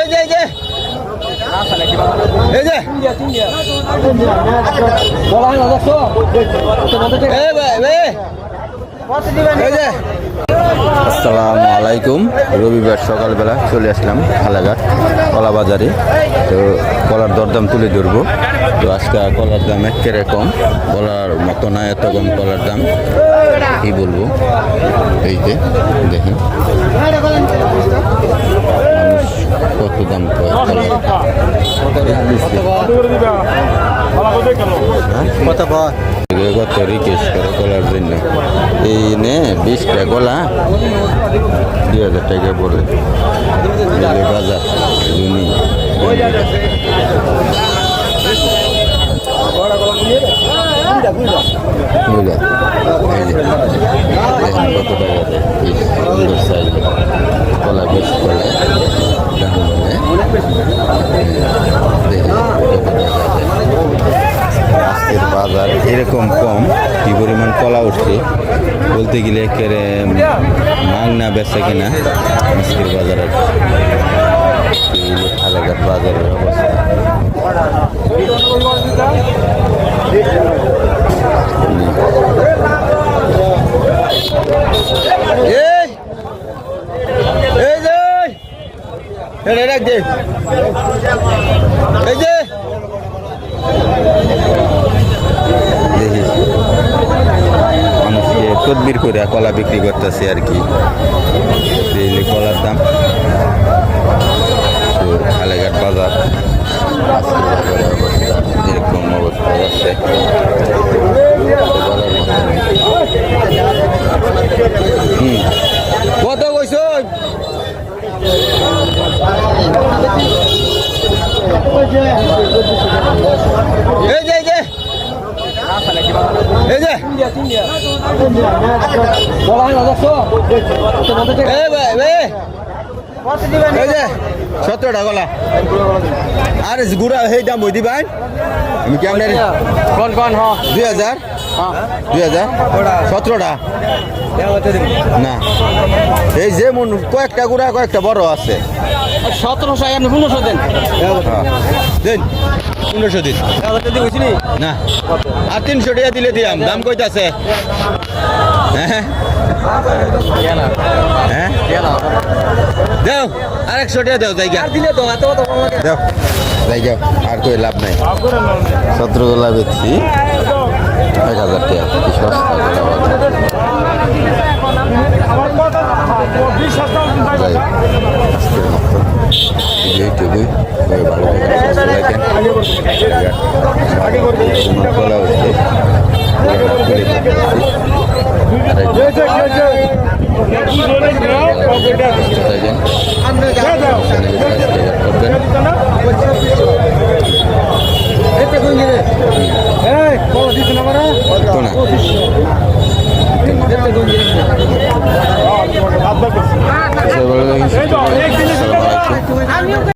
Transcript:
এই যে এই যে। এই যে। আলাইকুম। রবিবার সকালবেলা চলে আসলাম হালাঘাট কলা বাজারে তো কলার দরদাম তুলে ধরবো। তো আজকে কলার দাম একেবারে কম। কলার মতো না, এত কম কলার দাম। কি বলব? এই যে, দেখেন। কত দাম কত রিকোয়েস্ট করে কলার জন্য? এই নে বিশটা কলা দুই হাজার টাকা পড়ে বাজার বুঝলা এই যে দেখেন কত টাকা দেয় পিস সুন্দর সাইজ কলা বেশ কলা দাম বলে দেখেন কত টাকা দেয় আজকের বাজার এরকম কম, কি পরিমাণ কলা উঠছে, বলতে গেলে একেবারে মাংনা বেচা কিনা আজকের বাজারে। হাজার বাজারের অবস্থা। এই! যে! রাখ দে এই যে দেখি মানুষকে তদবির করে কলা বিক্রি করতেছে আর কি। কলার দাম। তো কালেঘাট বাজার। এরকম অবস্থা আছে কত কইস এই যে। এই যে। সতেরো টাকা গলা। আরে গুড়া সেই দাম বই দিবাই আমি কেমন কোন কোন হ। দুই হাজার? দুই হাজার? সতেরোটা। না। এই যে মন কয়েকটা গুড়া কয়েকটা বড় আছে। সতেরোশো আপনি পনেরোশো দেন। হ্যাঁ। দিন পনেরোশো দিন। নি না। আর তিনশো টাকা দিলে দিলাম দাম কইতাছে। হ্যাঁ। হ্যাঁ। দেও আর একশো টাকা দেও জায়গা। দিলে তো এত কত কম লাগে দেও জায়গা আর কই লাভ নাই। সতেরো গোলা বেচছি এক হাজার টাকা কি সস্তা গোলা বাজার। যাই হোক, আজকের মতো এইটুকুই সবাই ভালো থাকেন সুস্থ থাকেন তোমার কলা হচ্ছে সুস্থ থাকেন